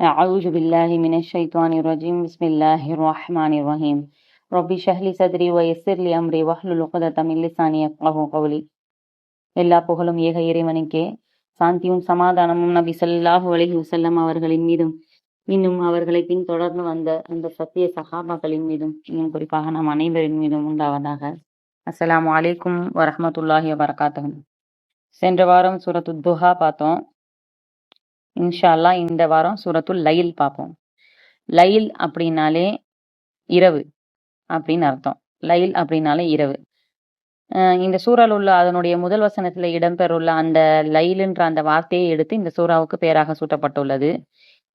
أعوذ بالله من الشيطان الرجيم. بسم الله الرحمن الرحيم. ربي اشرح لي صدري ويسر لي أمري واحلل عقدة من لساني يفقهوا قولي. எல்லா புகழும் ஏக இறைவனுக்கே. சாந்தியும் சமாதானமும் நபி ஸல்லல்லாஹு அலைஹி வசல்லம் அவர்களின் மீதும். இன்னும் அவர்களை பின் தொடர்ந்து வந்த அந்த சத்திய சகாபாக்களின் மீதும் இன்னும் குறிப்பாக நம் அனைவரின் மீதும் உண்டாவதாக. அஸ்லாம் அலைக்கும் வரஹ்மத்துல்லாஹி வரகாத்தகம் சென்ற வாரம் சூரத்து துஹா பார்த்தோம். இன்ஷா அல்லாஹ் இந்த வாரம் சூரத்துல் லைல் பார்ப்போம். லைல் அப்படின்னாலே இரவு அப்படின்னு அர்த்தம். லைல் அப்படின்னாலே இரவு. இந்த சூறால உள்ள அதனுடைய முதல் வசனத்துல இடம்பெறுள்ள அந்த லைலுன்ற அந்த வார்த்தையை எடுத்து இந்த சூறாவுக்கு பெயராக சூட்டப்பட்டுள்ளது.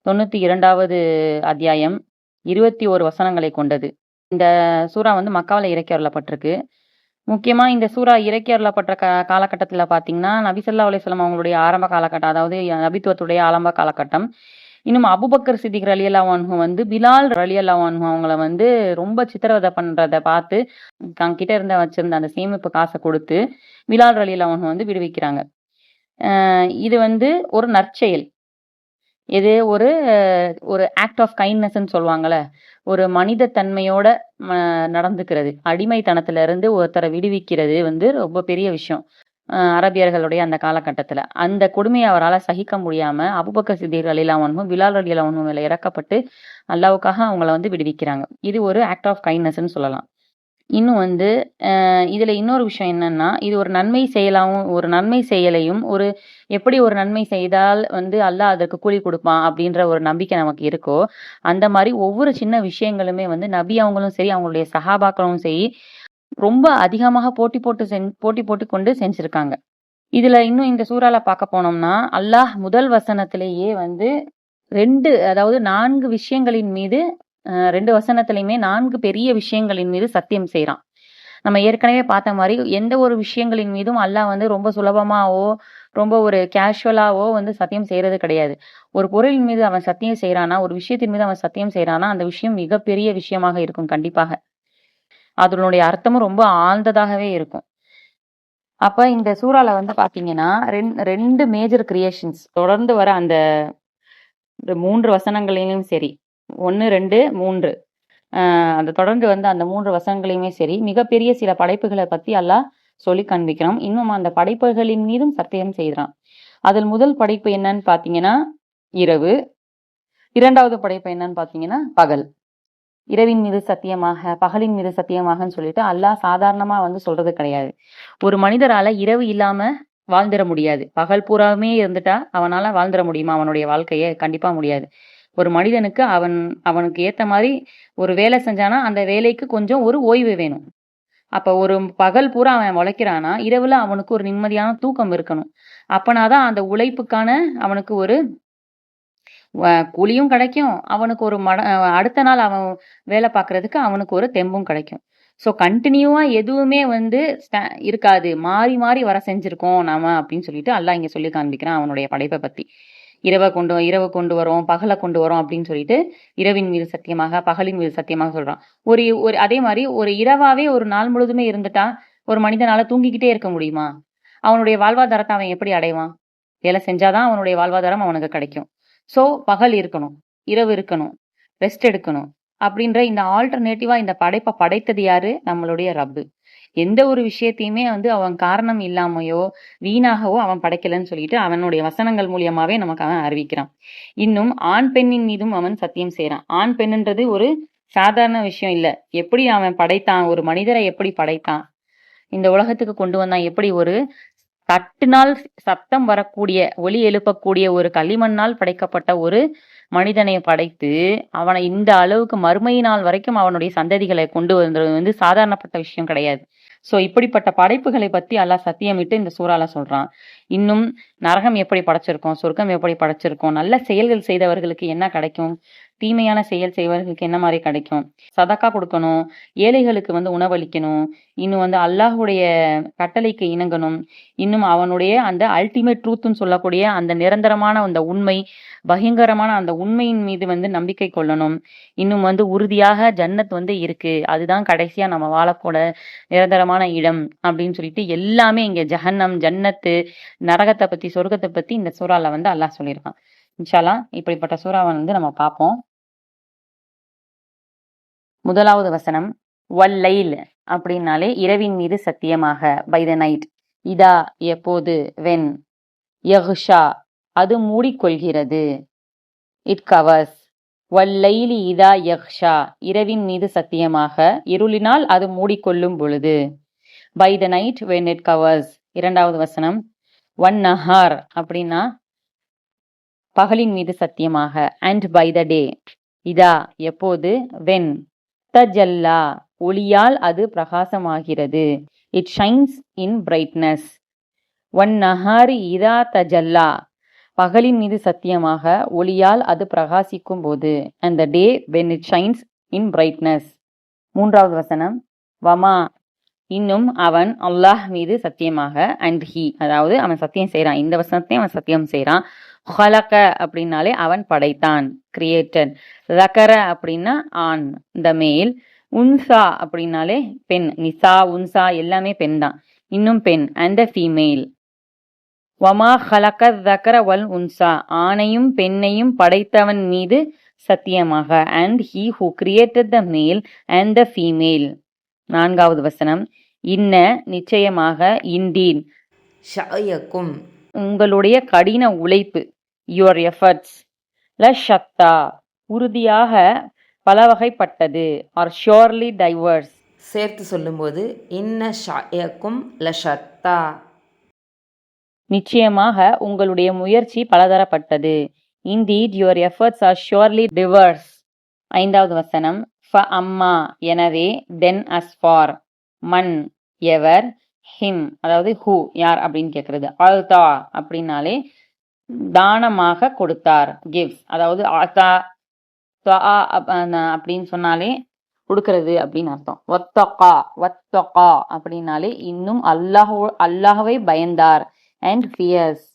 தொண்ணூத்தி இரண்டாவது அத்தியாயம் இருபத்தி ஒரு வசனங்களை கொண்டது. இந்த சூறா வந்து மக்காவில் இறக்கி அருளப்பட்டிருக்கு. முக்கியமா இந்த சூறா இறக்கி அருளப்பட்ட கா காலகட்டத்துல பாத்தீங்கன்னா நபிசல்லா அலிஸ்லாம் அவங்களுடைய ஆரம்ப காலகட்டம் அதாவது நபித்துவத்துடைய ஆரம்ப காலகட்டம். இன்னும் அபுபக்கர் சித்திக் ரலியல்லாஹு அன்ஹு வந்து பிலால் ரலியல்லாஹு அன்ஹு அவங்கள வந்து ரொம்ப சித்திரவதை பண்றதை பார்த்து தங்கிட்ட இருந்த வச்சிருந்த அந்த சேமிப்பு காசை கொடுத்து பிலால் ரலியல்லாஹு அன்ஹு வந்து விடுவிக்கிறாங்க. இது வந்து ஒரு நற்செயல். இது ஒரு ஒரு ஆக்ட் ஆஃப் கைண்ட்னஸ்ன்னு சொல்லுவாங்கள்ல ஒரு மனித தன்மையோட ம, நடந்துக்கிறது. அடிமைத்தனத்துல இருந்து ஒருத்தரை விடுவிக்கிறது வந்து ரொம்ப பெரிய விஷயம். அரபியர்களுடைய அந்த காலகட்டத்தில். அந்த கொடுமையை அவரால் சகிக்க முடியாமல் அபுபக்க சித்திக் அலிலாவனும் பிலால் அலிலாவனும் இல்லை இறக்கப்பட்டு அல்லாவுக்காக அவங்கள வந்து விடுவிக்கிறாங்க. இது ஒரு ஆக்ட் ஆஃப் கைண்ட்னஸ்ன்னு சொல்லலாம். இன்னும் வந்து இதில் இன்னொரு விஷயம் என்னன்னா இது ஒரு நன்மை செயலாகவும் ஒரு நன்மை செயலையும் ஒரு எப்படி ஒரு நன்மை செய்தால் வந்து அல்லாஹ் அதற்கு கூலி கொடுப்பான் அப்படின்ற ஒரு நம்பிக்கை நமக்கு இருக்கோ அந்த மாதிரி ஒவ்வொரு சின்ன விஷயங்களுமே வந்து நபி அவங்களும் சரி அவங்களுடைய சகாபாக்களும் சரி ரொம்ப அதிகமாக போட்டி போட்டு செஞ் போட்டி போட்டு கொண்டு செஞ்சிருக்காங்க. இதுல இன்னும் இந்த சூறால பார்க்க போனோம்னா அல்லாஹ் முதல் வசனத்திலேயே வந்து ரெண்டு அதாவது நான்கு விஷயங்களின் மீது ரெண்டு வசனத்திலையுமே நான்கு பெரிய விஷயங்களின் மீது சத்தியம் செய்யறான் நம்ம ஏற்கனவே பார்த்த மாதிரி எந்த ஒரு விஷயங்களின் மீதும் அல்லாஹ் வந்து ரொம்ப சுலபமாவோ ரொம்ப ஒரு கேஷுவலாவோ வந்து சத்தியம் செய்யறது கிடையாது. ஒரு பொருளின் மீது அவன் சத்தியம் செய்யறானா ஒரு விஷயத்தின் மீது அவன் சத்தியம் செய்யறானா அந்த விஷயம் மிகப்பெரிய விஷயமாக இருக்கும் கண்டிப்பாக. அதனுடைய அர்த்தமும் ரொம்ப ஆழ்ந்ததாகவே இருக்கும். அப்ப இந்த சூறால வந்து பாத்தீங்கன்னா ரெண்- ரெண்டு மேஜர் கிரியேஷன்ஸ் தொடர்ந்து வர அந்த மூன்று வசனங்களையும் சரி ஒன்று ரெண்டு மூன்று அந்த தொடர்ந்து வந்து அந்த மூன்று வசனங்களையுமே சரி மிகப்பெரிய சில படைப்புகளை பத்தி எல்லாம் சொல்லி காண்பிக்கிறோம் இன்னும் அந்த படைப்புகளின் மீதும் சத்தியம் செய்கிறான். அதில் முதல் படைப்பு என்னன்னு பாத்தீங்கன்னா இரவு. இரண்டாவது படைப்பு என்னன்னு பாத்தீங்கன்னா பகல். இரவின் மீது சத்தியமாக பகலின் மீது சத்தியமாகன்னு சொல்லிட்டு அல்லாஹ் சாதாரணமா வந்து சொல்றது கிடையாது. ஒரு மனிதரால இரவு இல்லாம வாழ்ந்துட முடியாது. பகல் பூராவுமே இருந்துட்டா அவனால வாழ்ந்துட முடியுமா? அவனுடைய வாழ்க்கையை கண்டிப்பா முடியாது. ஒரு மனிதனுக்கு அவன் அவனுக்கு ஏத்த மாதிரி ஒரு வேலை செஞ்சானா அந்த வேலைக்கு கொஞ்சம் ஒரு ஓய்வு வேணும். அப்ப ஒரு பகல் பூரா அவன் உழைக்கிறானா? இரவுல அவனுக்கு ஒரு நிம்மதியான தூக்கம் இருக்கணும். அப்பனாதான் அந்த உழைப்புக்கான அவனுக்கு ஒரு கூலியும் கிடைக்கும். அவனுக்கு ஒரு மட அடுத்த நாள் அவன் வேலை பார்க்கறதுக்கு அவனுக்கு ஒரு தெம்பும் கிடைக்கும். ஸோ கண்டினியூவா எதுவுமே வந்து இருக்காது. மாறி மாறி வர செஞ்சிருக்கோம் நாம அப்படின்னு சொல்லிட்டு அல்லாஹ் இங்க சொல்லி காண்பிக்கிறான் அவனுடைய படைப்பை பத்தி. இரவை கொண்டு இரவு கொண்டு வரோம் பகலை கொண்டு வரோம் அப்படின்னு சொல்லிட்டு இரவின் மீது சத்தியமாக பகலின் மீது சத்தியமாக சொல்றான். ஒரு ஒரு அதே மாதிரி ஒரு இரவாவே ஒரு நாள் முழுதுமே இருந்துட்டா ஒரு மனிதனால தூங்கிக்கிட்டே இருக்க முடியுமா? அவனுடைய வாழ்வாதாரத்தை அவன் எப்படி அடைவான்? வேலை செஞ்சாதான் அவனுடைய வாழ்வாதாரம் அவனுக்கு கிடைக்கும். சோ பகல் இருக்கணும் இரவு இருக்கணும் ரெஸ்ட் எடுக்கணும் அப்படின்ற இந்த ஆல்டர்னேட்டிவா இந்த படைப்பை படைத்தது யாரு? நம்மளுடைய ரப்பு. எந்த ஒரு விஷயத்தையுமே வந்து அவன் காரணம் இல்லாமையோ வீணாகவோ அவன் படைக்கலன்னு சொல்லிட்டு அவனுடைய வசனங்கள் மூலியமாவே நமக்கு அவன் அறிவிக்கிறான். இன்னும் ஆண் பெண்ணின் மீதும் அவன் சத்தியம் செய்யறான் ஆண் பெண்ணுன்றது ஒரு சாதாரண விஷயம் இல்ல. எப்படி அவன் படைத்தான்? ஒரு மனிதரை எப்படி படைத்தான்? இந்த உலகத்துக்கு கொண்டு வந்தான். எப்படி ஒரு தட்டினால் சத்தம் வரக்கூடிய ஒலி எழுப்பக்கூடிய ஒரு களிமண்ணால் படைக்கப்பட்ட ஒரு மனிதனை படைத்து அவனை இந்த அளவுக்கு மறுமை நாள் வரைக்கும் அவனுடைய சந்ததிகளை கொண்டு வந்தது வந்து சாதாரணப்பட்ட விஷயம் கிடையாது. சோ இப்படிப்பட்ட படைப்புகளை பத்தி அல்லாஹ் சத்தியமிட்டு இந்த சூறால சொல்றான். இன்னும் நரகம் எப்படி படைச்சிருக்கோம் சொர்க்கம் எப்படி படைச்சிருக்கோம் நல்ல செயல்கள் செய்தவர்களுக்கு என்ன கிடைக்கும்? தீமையான செயல் செய்வர்களுக்கு என்ன மாதிரி கிடைக்கும்? சதக்கா கொடுக்கணும் ஏழைகளுக்கு வந்து உணவளிக்கணும் இன்னும் வந்து அல்லாஹ்வுடைய கட்டளைக்கு இணங்கணும் இன்னும் அவனுடைய அந்த அல்டிமேட் ட்ரூத்னு சொல்லக்கூடிய அந்த நிரந்தரமான அந்த உண்மை பயங்கரமான அந்த உண்மையின் மீது வந்து நம்பிக்கை கொள்ளணும். இன்னும் வந்து உறுதியாக ஜன்னத் வந்து இருக்கு. அதுதான் கடைசியா நம்ம வாழக்கூட நிரந்தரமான இடம் அப்படின்னு சொல்லிட்டு எல்லாமே இங்க ஜஹன்னம் ஜன்னத்து நரகத்தை பத்தி சொர்க்கத்தை பத்தி இந்த சூறால வந்து அல்லாஹ் சொல்லியிருக்கான். இன்ஷால்லா இப்படிப்பட்ட சூறாவை வந்து நம்ம பார்ப்போம். முதலாவது வசனம் வல்லைல் அப்படின்னாலே இரவின் மீது சத்தியமாக பை த நைட் இதா எப்போது? வென் யஹ்ஷா. அது மூடிக்கொள்கிறது. இட் கவர்ஸ் வல்லைலி இதா யஹ்ஷா. இரவின் மீது சத்தியமாக இருளினால் அது மூடிக்கொள்ளும் பொழுது. By the night when it covers இரண்டாவது வசனம் ஒன் நஹார் அப்படின்னா பகலின் மீது சத்தியமாக. அண்ட் பை த டே இதா எப்போது? வென் தஜல்லா. ஒளியால் அது பிரகாசமாகிறது. இட் ஷைன்ஸ் இன் பிரைட்னஸ் ஒன் நஹாரி இதா தஜல்லா. பகலின் மீது சத்தியமாக ஒளியால் அது பிரகாசிக்கும் போது. And the day when it shines in brightness மூன்றாவது வசனம். வமா இன்னும் அவன் அல்லாஹ் மீது சத்தியமாக அண்ட் ஹி அதாவது அவன் சத்தியம் செய்கிறான் இந்த வசனத்தையும் அவன் சத்தியம் செய்கிறான் ஹலக அப்படின்னாலே அவன் படைத்தான் கிரியேட்டட் ரகர அப்படின்னா ஆண் இந்த மேல் உன்சா அப்படின்னாலே பெண் நிசா உன்சா எல்லாமே பெண் தான். இன்னும் பெண் அண்ட் ஃபீமேல் வமா ஹலக தக்கர வல் உன்சா ஆணையும் பெண்ணையும் படைத்தவன் மீது சத்தியமாக and he who created the male and the female நான்காவது வசனம் இன்ன நிச்சயமாக இண்டீன் ஷயக்கும். உங்களுடைய கடின உழைப்பு யுவர் எஃபர்ட்ஸ் ல ஷத்தா. உறுதியாக பல வகைப்பட்டது ஆர் ஷியோர்லி டைவர்ஸ் சேர்த்து சொல்லும்போது இன்ன ஷயக்கும் லஷத்தா நிச்சயமாக உங்களுடைய முயற்சி பலதரப்பட்டது. Indeed your efforts are surely diverse ஐந்தாவது வசனம் ஃப அம்மா எனவே then as for whoever him அதாவது ஹூ யார் அப்படின்னு கேட்கறது அல்தா அப்படின்னாலே தானமாக கொடுத்தார் கிவ்ஸ் அதாவது ஆத்தா அப்படின்னு சொன்னாலே கொடுக்கறது அப்படின்னு அர்த்தம். ஒத்தகா ஒத்தகா அப்படின்னாலே இன்னும் அல்லாஹ் அல்லாஹவை பயந்தார் அண்ட் ஃபியர்ஸ்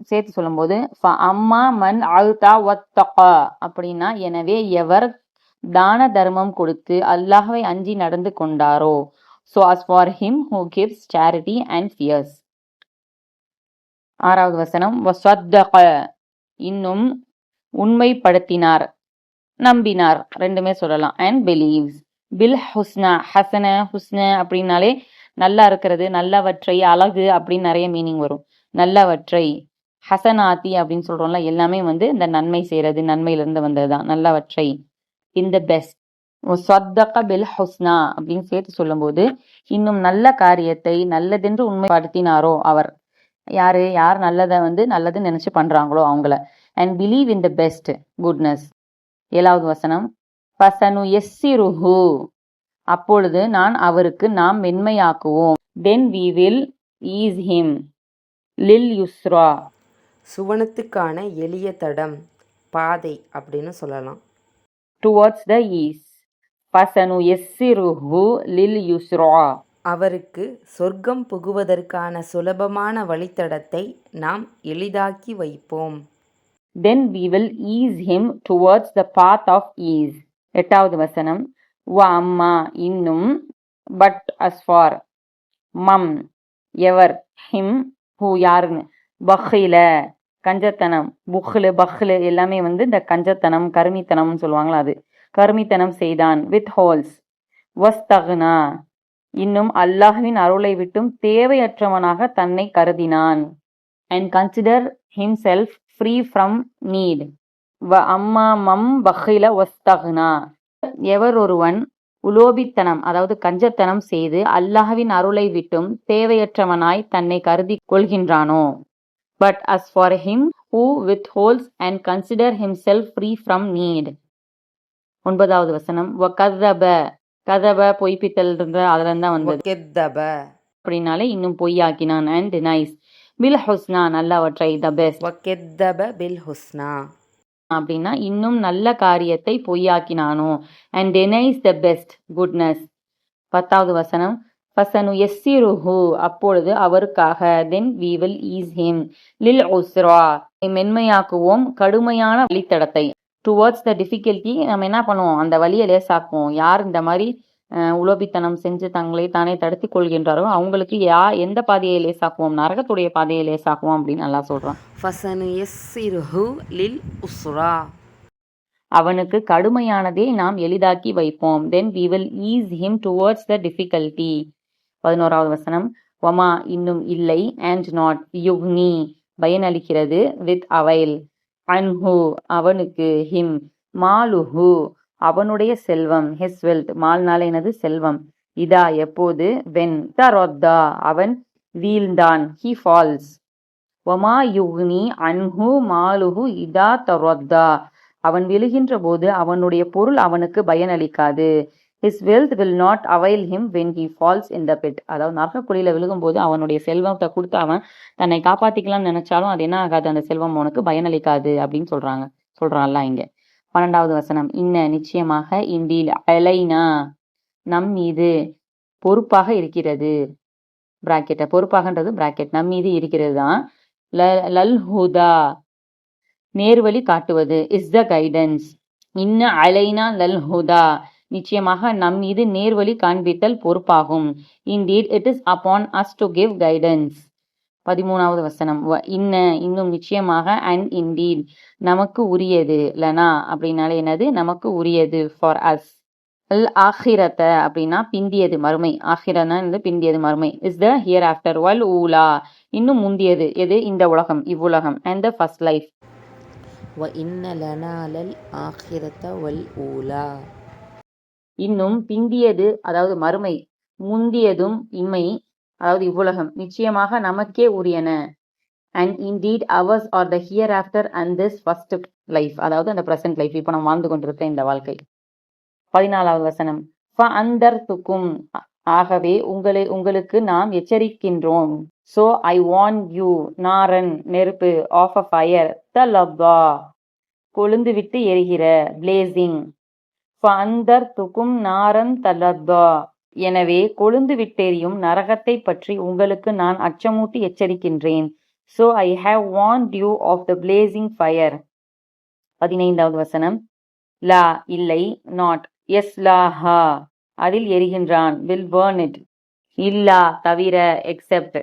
சேர்த்து சொல்லும்போது அம்மா மன் அல்தா ஒத்தகா அப்படின்னா எனவே எவர் தான தர்மம் கொடுத்து அல்லாஹ்வை அஞ்சி நடந்து கொண்டாரோ? So as for him who gives charity and fears ஆறாவது வசனம் வசத்தக இன்னும் உண்மைப்படுத்தினார் நம்பினார் ரெண்டுமே சொல்லலாம். அண்ட் பிலீவ்ஸ் பில் ஹுஸ்னா ஹசன ஹுஸ்ன அப்படின்னாலே நல்லா இருக்கிறது நல்லவற்றை அழகு அப்படின்னு நிறைய மீனிங் வரும். நல்லவற்றை ஹசனாத்தி அப்படின்னு சொல்றோம்ல எல்லாமே வந்து இந்த நன்மை செய்யறது நன்மையிலிருந்து வந்ததுதான். நல்லவற்றை இன் த பெஸ்ட் சொத்தக பில் ஹுஸ்னா அப்படின்னு சேர்த்து சொல்லும்போது இன்னும் நல்ல காரியத்தை நல்லதென்று உண்மைப்படுத்தினாரோ அவர். யாரு? யார் நல்லதை வந்து நல்லதுன்னு நினைச்சு பண்றாங்களோ அவங்கள. And believe in the best goodness ஏழாவது வசனம். பசனு எஸ்ஸிருஹு அப்பொழுது நான் அவருக்கு நாம் மென்மையாக்குவோம். Then we will ease him லில் யுஸ்ரா. சுவனத்துக்கான எளிய தடம் பாதை அப்படின்னு சொல்லலாம். டுவர்ட்ஸ் த ஈஸ் பசனு எஸ்ஸிருஹு லில் யுஸ்ரா அவருக்கு சொர்க்கம் புகுவதற்கான சுலபமான வழித்தடத்தை நாம் எளிதாக்கி வைப்போம். Then we will ease him towards the path of ease எட்டாவது வசனம். வ அம்மா இன்னும் but as for mum ever him who யாருன்னு. பஹ்ல கஞ்சத்தனம் புஹ்லு பஹ்லு எல்லாமே வந்து இந்த கஞ்சத்தனம் கருமித்தனம்னு சொல்லுவாங்களா அது. கருமித்தனம் செய்தான் வித் ஹோல்ஸ் வஸ்தகுனா இன்னும் அல்லாஹுவின் அருளை விட்டும் தேவையற்றவனாக தன்னை கருதினான். And consider himself free from need வ அம்மா மம் பஹில வஸ்தகுனா. எவர் ஒருவன் உலோபித்தனம் அதாவது கஞ்சத்தனம் செய்து அல்லாஹ்வின் அருளை விட்டும் தேவையற்றவனாய் தன்னை கருதி கொள்கின்றானோ? But as for him who withholds and consider himself free from need ஒன்பதாவது வசனம் வ கதப. கதப பொய்ப்பித்தல் இருந்த அதுல தான் வந்தது. ஒகெத்தப அப்படின்னாலே இன்னும் பொய்யாக்கினான் அண்ட் நைஸ் பில் ஹுஸ்னா நல்லவற்றை த பெஸ்ட் ஒகெத்தப பில் ஹுஸ்னா அப்படின்னா இன்னும் நல்ல காரியத்தை பொய்யாக்கினானோ. And denies the best goodness பத்தாவது வசனம் ஃபசனு எஸ்ஸிருஹு அப்பொழுது அவருக்காக தென் we will ease him. லில் உஸ்ரா மென்மையாக்குவோம். கடுமையான வழித்தடத்தை. டுவர்ட்ஸ் த டிஃபிகல்ட்டி நம்ம என்ன பண்ணுவோம்? அந்த வழியை லேசாக்குவோம். யார் இந்த மாதிரி உலோபித்தனம் செஞ்சு தங்களை தானே தடுத்துக் கொள்கின்றாரோ அவங்களுக்கு யா எந்த பாதையை லேசாக்குவோம்? நரகத்துடைய பாதையை லேசாக்குவோம் அப்படின்னு நல்லா சொல்றான். ஃபசனு எஸ்ஸிருஹு லில் உஸ்ரா. அவனுக்கு கடுமையானதை நாம் எளிதாக்கி வைப்போம். தென் we will ease him towards the difficulty. பதினோராவது வசனம். ஒமா இன்னும் இல்லை. அண்ட் நாட் யுக்னி. பயனளிக்கிறது வித் அவைல். அன்ஹு அவனுக்கு ஹிம். மாலுஹு அவனுடைய செல்வம். ஹிஸ் வெல்த் மால்னால எனது செல்வம். இதா எப்போது? வென் தரோத்தா. அவன் வீழ்ந்தான். ஹி ஃபால்ஸ் ஒமா யுக்னி. அன்ஹு மாலுஹு. இதா தரோத்தா. அவன் விழுகின்ற போது அவனுடைய பொருள் அவனுக்கு பயனளிக்காது. His wealth will not avail him when he falls in the pit அதாவது நரகக்குழியில் விழுகும்போது அவனுடைய செல்வத்தை கொடுத்து அவன் தன்னை காப்பாற்றிக்கலாம்னு நினைச்சாலும் அது என்ன ஆகாது? அந்த செல்வம் அவனுக்கு பயனளிக்காது அப்படின்னு சொல்றாங்க. சொல்றான்ல இங்க. பன்னெண்டாவது வசனம். இன்ன நிச்சயமாக இண்டீல் அலைனா நம் மீது பொறுப்பாக இருக்கிறது. பிராக்கெட்டை பொறுப்பாகன்றது பிராக்கெட் நம் மீது இருக்கிறது தான் லல் ஹுதா. நேர்வழி காட்டுவது. இஸ் த கைடன்ஸ் இன்ன அலைனா லல் ஹுதா. நிச்சயமாக நம் மீது நேர்வழி காண்பித்தல் பொறுப்பாகும். Indeed it is upon us to give guidance பதிமூணாவது வசனம். வ- இன்ன இன்னும் நிச்சயமாக அண்ட் இன்டீட் நமக்கு உரியது லனா அப்படின்னாலே என்னது? நமக்கு உரியது ஃபார் அஸ் அல் ஆஹிரத்த அப்படின்னா பிந்தியது மறுமை. ஆஹிரனா பிந்தியது மறுமை. இஸ் த ஹியர் ஆஃப்டர் வல் ஊலா? இன்னும் முந்தியது. எது? இந்த உலகம் இவ்வுலகம் அண்ட் த ஃபர்ஸ்ட் லைஃப் வ இன்ன லனா லல் ஆஹிரத வல் ஊலா. இன்னும் பிந்தியது அதாவது மறுமை முந்தியதும் இம்மை அதாவது இவ்வுலகம் நிச்சயமாக நமக்கே உரியன. And indeed ours are the hereafter and this first life அதாவது அந்த ப்ரெசன்ட் லைஃப் இப்போ நம்ம வாழ்ந்து கொண்டிருக்கேன் இந்த வாழ்க்கை. பதினாலாவது வசனம். ஃப அந்தர் துக்கும் ஆகவே உங்களை உங்களுக்கு நாம் எச்சரிக்கின்றோம். ஸோ ஐ வான் யூ நாரன் நெருப்பு ஆஃப் அ ஃபயர் த லப்பா கொழுந்து விட்டு எரிகிற பிளேசிங் ஃபந்தர் துக்கும் நாரன் தலத்வா எனவே கொழுந்து விட்டெரியும் நரகத்தை பற்றி உங்களுக்கு நான் அச்சமூட்டி எச்சரிக்கின்றேன். So I have van you of the blazing fire பதினைந்தாவது வசனம். லா இல்லை நாட் எஸ் லா ஹா. அதில் எரிகின்றான். வில் burn இட் இல்லா தவிர எக்ஸெப்ட்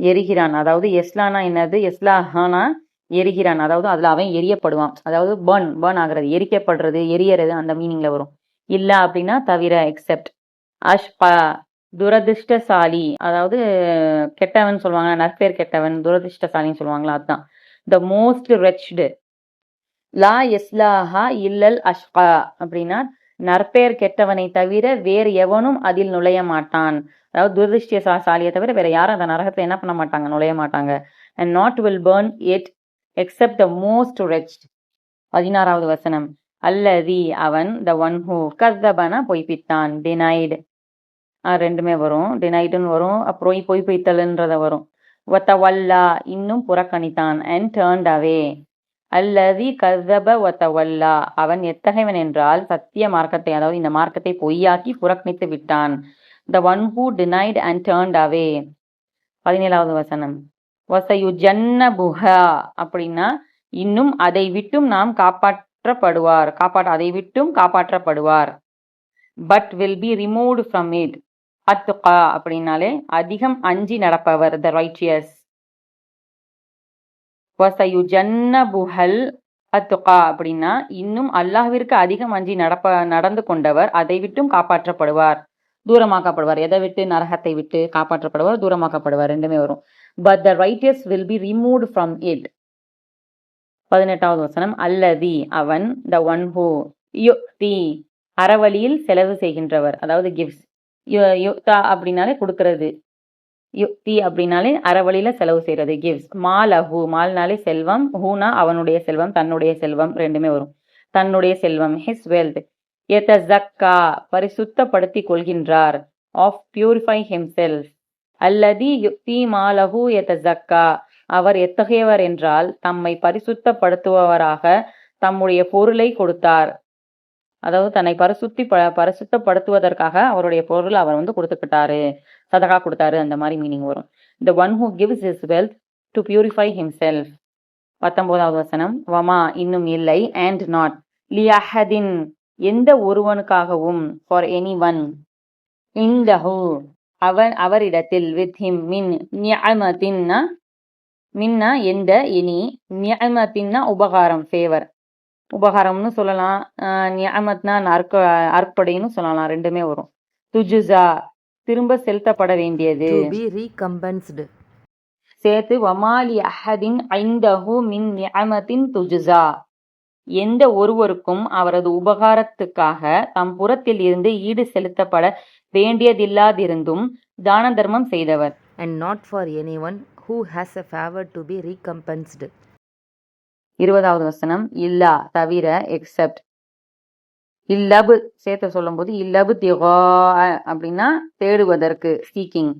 எரிகிறான். அதாவது எஸ்லானா என்னது? எஸ்லாஹானா எரிகிறான். அதாவது அதுல அவன் எரியப்படுவான். அதாவது பேர்ன் பேர்ன் ஆகிறது எரிக்கப்படுறது எரியறது அந்த மீனிங்ல வரும். இல்ல அப்படின்னா தவிர எக்ஸப்ட் அஷ் ப துரதிருஷ்டசாலி அதாவது கெட்டவன் சொல்லுவாங்க நற்பேர் கெட்டவன் துரதிருஷ்டசாலின்னு சொல்லுவாங்களா அதுதான் த மோஸ்ட் ரெச்டு லா எஸ்லாஹா இல்லல் அஷ்கா. அப்படின்னா நற்பெயர் கெட்டவனை தவிர வேறு எவனும் அதில் நுழைய மாட்டான். அதாவது துரதிருஷ்டசாலியை தவிர வேற யாரும் அந்த நரகத்தை என்ன பண்ண மாட்டாங்க நுழைய மாட்டாங்க. And not will burn it except the most wretched பதினாறாவது வசனம். அல்லதி அவன் த ஒன் ஹூ கர்தபன பொய்ப்பித்தான். டினைடு ரெண்டுமே வரும். டினைடுன்னு வரும். அப்புறம் பொய் பொய்த்தல்ன்றத வரும். வத்தவல்லா இன்னும் புறக்கணித்தான். அண்ட் டேர்ன்ட் அவே அல்லதி கர்தப வத்தவல்லா. அவன் எத்தகையவன் என்றால் சத்திய மார்க்கத்தை அதாவது இந்த மார்க்கத்தை பொய்யாக்கி புறக்கணித்து விட்டான். The one who denied and turned away பதினேழாவது வசனம். வசயு ஜன்ன புஹா அப்படின்னா இன்னும் அதை விட்டும் நாம் காப்பாற்றப்படுவார். காப்பாற்ற அதை விட்டும் காப்பாற்றப்படுவார். But will be removed from it அத்துகா அப்படின்னாலே அதிகம் அஞ்சி நடப்பவர் த ரைட்டியஸ் வசயு ஜன்ன புஹல் அத்துகா அப்படின்னா இன்னும் அல்லாஹ்விற்கு அதிகம் அஞ்சி நடப்ப நடந்து கொண்டவர் அதை விட்டும் காப்பாற்றப்படுவார். தூரமாக்கப்படுவார். எதை விட்டு? நரகத்தை விட்டு காப்பாற்றப்படுவார் தூரமாக்கப்படுவார். ரெண்டுமே வரும். But the righteous will be removed from it பதினெட்டாவது வசனம். அல்லதி அவன் த ஒன் ஹூ தி அறவழியில் செலவு செய்கின்றவர். அதாவது கிவ்ஸ் யுக்தா அப்படின்னாலே கொடுக்கறது. யுக்தி அப்படின்னாலே அறவழியில செலவு செய்யறது. கிவ்ஸ் மாலஹு மால்னாலே செல்வம். ஹூனா அவனுடைய செல்வம் தன்னுடைய செல்வம் ரெண்டுமே வரும். தன்னுடைய செல்வம் ஹிஸ் வெல்த் எத்தஸக்கா பரிசுத்தப்படுத்தி கொள்கின்றார். ஆஃப் பியூரிஃபை ஹிம்செல்ஃப் அல்லதி யுக்தி மாலஹு எதக்கா அவர் எத்தகையவர் என்றால் தம்மை பரிசுத்தப்படுத்துபவராக தம்முடைய பொருளை கொடுத்தார். அதாவது தன்னை பரிசுத்தி ப பரிசுத்தப்படுத்துவதற்காக அவருடைய பொருள் அவர் வந்து கொடுத்துக்கிட்டாரு. சதகா கொடுத்தாரு அந்த மாதிரி மீனிங் வரும். The one who gives his wealth to purify himself பத்தொன்பதாவது வசனம் வமா இன்னும் இல்லை அண்ட் நாட் லியஹதின் எந்த ஒருவனுக்காகவும் ஃபார் எனி ஒன் இந்தஹு அவன் அவரிடத்தில் வித் ஹிம் மின் நியமத்தின்னா மின்னா எந்த இனி? நியமத்தின்னா உபகாரம் ஃபேவர் உபகாரம்னு சொல்லலாம். நியமத்னா அர்க்க அர்ப்படைன்னு சொல்லலாம். ரெண்டுமே வரும். துஜுசா திரும்ப செலுத்தப்பட வேண்டியது. சேர்த்து வமாலி அஹதின் ஐந்தஹு மின் நியமத்தின் துஜுசா. எந்த ஒருவருக்கும் அவரது உபகாரத்துக்காக தம் புறத்தில் இருந்து ஈடு செலுத்தப்பட வேண்டியதில்லாதிருந்தும் தான தர்மம் செய்தவர். And not for anyone who has a favor to be recompensed. இருபதாவது வசனம் இல்லா தவிர எக்ஸப்ட் இல்லபு சேர்த்து சொல்லும்போது இல்லபு திகா அப்படின்னா தேடுவதற்கு சீக்கிங்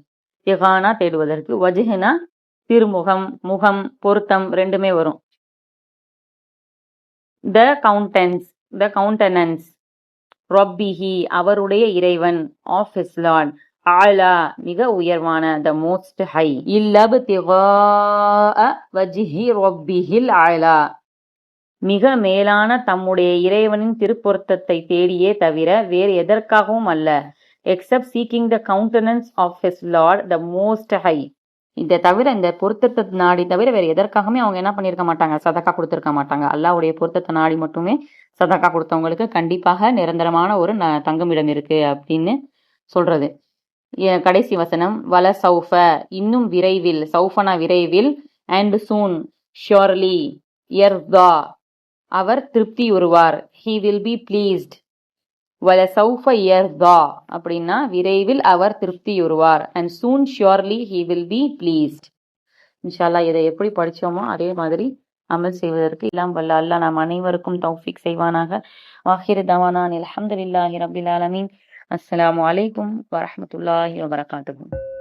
திகானா தேடுவதற்கு வஜுகுனா திருமுகம் முகம் பொருத்தம் ரெண்டுமே வரும். த கவுண்டன்ஸ் த கவுண்டனன்ஸ் ரொப்பிஹி அவருடைய இறைவன் ஆஃப் his லார்ட் ஆலா மிக உயர்வான த மோஸ்ட் ஹை இல்லபு திகா வஜ்ஹி ரொப்பிஹில் ஆலா. மிக மேலான தம்முடைய இறைவனின் திருப்பொருத்தத்தை தேடியே தவிர வேறு எதற்காகவும் அல்ல except seeking the countenance of his Lord the most high இதை தவிர இந்த பொருத்தத்தை நாடி தவிர வேற எதற்காகவுமே அவங்க என்ன பண்ணியிருக்க மாட்டாங்க? சதக்கா கொடுத்துருக்க மாட்டாங்க. அல்லாவுடைய பொருத்தத்தை நாடி மட்டுமே சதக்கா கொடுத்தவங்களுக்கு கண்டிப்பாக நிரந்தரமான ஒரு ந- தங்குமிடம் இருக்கு அப்படின்னு சொல்றது. கடைசி வசனம். வல சௌஃப. இன்னும் விரைவில் சௌஃபனா விரைவில். அண்ட் சூன் ஷியோர்லி இயர்தா அவர் திருப்தியுறுவார் ஹி வில் பி ப்ளீஸ்ட். வல சௌஃப தா அப்படின்னா விரைவில் அவர் திருப்தியுறுவார். And soon surely he will be pleased இன்ஷால்லா இதை எப்படி படிச்சோமோ அதே மாதிரி அமல் செய்வதற்கு இல்லாம் வல்ல அல்லாஹ் நாம் அனைவருக்கும் தௌஃபிக் செய்வானாக. வாஹிர் தவானான் அல்ஹம்துலில்லாஹி ரபில் ஆலமீன். அஸ்லாம் வலைக்கும் வரமத்துல்லாஹி வபரகாத்துஹு.